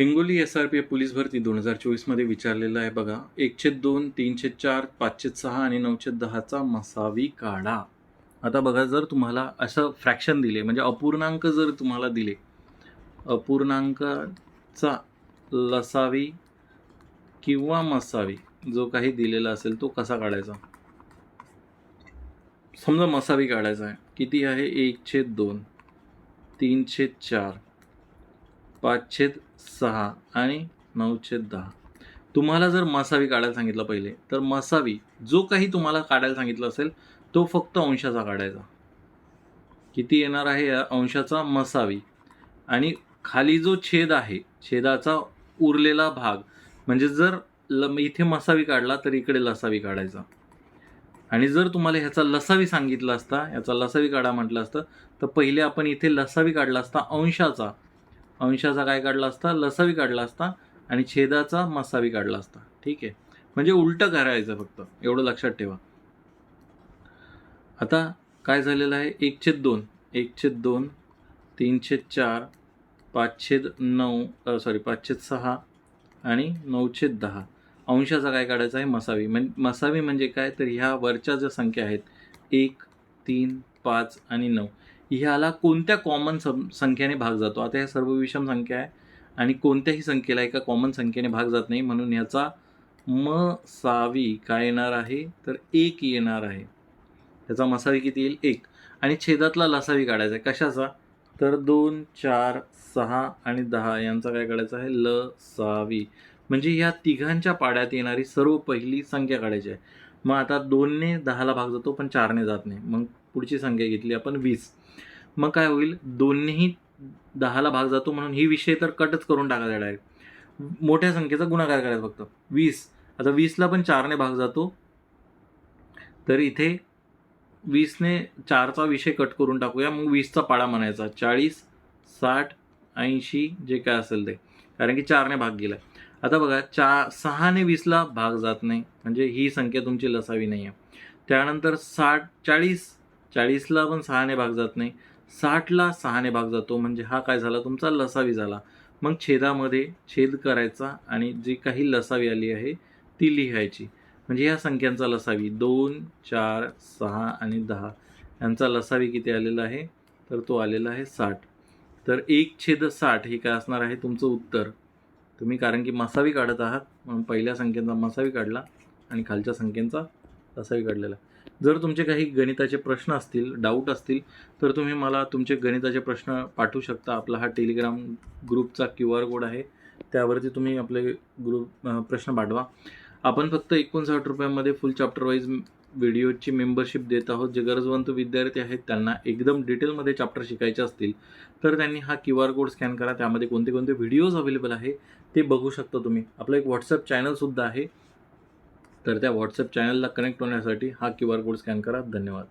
Hingoli S R P F police भरती दोन हजार चोवीसमध्ये विचारलेलं आहे बघा. एकशे दोन तीनशे चार पाचशे सहा आणि नऊशे दहाचा मसावी काढा. आता बघा जर तुम्हाला असं फ्रॅक्शन दिले म्हणजे अपूर्णांक जर तुम्हाला दिले अपूर्णांकाचा लसावी किंवा मसावी जो काही दिलेला असेल तो कसा काढायचा? समजा मसावी काढायचा आहे. किती आहे? एकशे दोन तीनशे चार पाचशे सहा आणि नऊचे दहा. तुम्हाला जर मसावी काढायला सांगितलं पहिले तर मसावी जो काही तुम्हाला काढायला सांगितलं असेल तो फक्त अंशाचा काढायचा. किती येणार आहे या अंशाचा मसावी? आणि खाली जो छेद आहे छेदाचा उरलेला भाग म्हणजे जर ल इथे मसावी काढला तर इकडे लसावी काढायचा. आणि जर तुम्हाला ह्याचा लसावी सांगितला असता याचा लसावी काढा म्हटलं असतं तर पहिले आपण इथे लसावी काढला असता अंशाचा अंशाचा काय काढला असता? लसावी काढला असता आणि छेदाचा मसावी काढला असता. ठीक आहे? म्हणजे उलटं करायचं फक्त. एवढं लक्षात ठेवा. आता काय झालेलं आहे? एक छेद दोन. एकशे दोन तीनशे चार पाचशे नऊ सॉरी पाचशे सहा आणि नऊ छेद दहा. अंशाचा काय काढायचा आहे? मसावी. म्हणजे मसावी म्हणजे काय? तर ह्या वरच्या ज्या संख्या आहेत एक तीन पाच आणि नऊ. ह्याला कोणत्या कॉमन सं संख्येने भाग जातो? आता ह्या सर्व विषम संख्या आहे आणि कोणत्याही संख्येला एका कॉमन संख्येने भाग जात नाही. म्हणून ह्याचा म सावी काय येणार आहे? तर एक येणार आहे. त्याचा मसावी किती येईल? एक. आणि छेदातला लसावी काढायचा आहे. कशाचा? तर दोन चार सहा आणि दहा यांचा काय काढायचा आहे? ल सावी. म्हणजे ह्या तिघांच्या पाड्यात येणारी सर्व पहिली संख्या काढायची आहे. मग आता दोनने दहाला भाग जातो पण चारने जात नाही. मग पुढची संख्या घेतली आपण वीस. मग काय होईल? दोन्हीही दहाला भाग जातो म्हणून ही विषय तर कटच करून टाकायचा डायरेक्ट मोठ्या संख्येचा गुणाकार करायचा फक्त. वीस. आता वीसला पण चारने भाग जातो. तर इथे वीसने चारचा विषय कट करून टाकूया. मग वीसचा पाडा म्हणायचा. चाळीस साठ ऐंशी जे काय असेल ते. कारण की चारने भाग गेला. आता बघा चा सहाने वीसला भाग जात नाही. म्हणजे ही संख्या तुमची लसावी नाही आहे त्यानंतर साठ चाळीस चाळीसला पण सहाने भाग जात नाही. साठला सहाने भाग जातो. म्हणजे हा काय झाला? तुमचा लसावी झाला. मग छेदामध्ये छेद करायचा आणि जी काही लसावी आली आहे ती लिहायची. म्हणजे ह्या संख्यांचा लसावी. दोन चार सहा आणि दहा. यांचा लसावी किती आलेला आहे? तर तो आलेला आहे साठ. तर एक छेद साठ हे काय असणार आहे? तुमचं उत्तर. तुम्ही कारण की मसावी काढत आहात म्हणून पहिल्या संख्येचा मसावी काढला आणि खालच्या संख्येचा लसावी काढलेला. जर तुमचे काही गणिताचे प्रश्न असतील डाऊट असतील तर तुम्ही मला तुमचे गणिताचे प्रश्न पाठवू शकता. आपला हा टेलिग्राम ग्रुपचा क्यू आर कोड आहे. त्यावरती तुम्ही आपले ग्रुप प्रश्न पाठवा. आपण फक्त एकोणसाठ रुपयामध्ये फुल चॅप्टर वाईज व्हिडिओची मेंबरशिप देत आहोत. जे गरजवंत विद्यार्थी आहेत त्यांना एकदम डिटेलमध्ये चॅप्टर शिकायचे असतील तर त्यांनी हा क्यू आर कोड स्कॅन करा. त्यामध्ये कोणते कोणते व्हिडिओज अवेलेबल आहे ते बघू शकता तुम्ही. आपलं एक व्हॉट्सअप चॅनलसुद्धा आहे. तर त्या व्हॉट्सअप चॅनलला कनेक्ट होण्यासाठी हा क्यू आर कोड स्कॅन करा. धन्यवाद.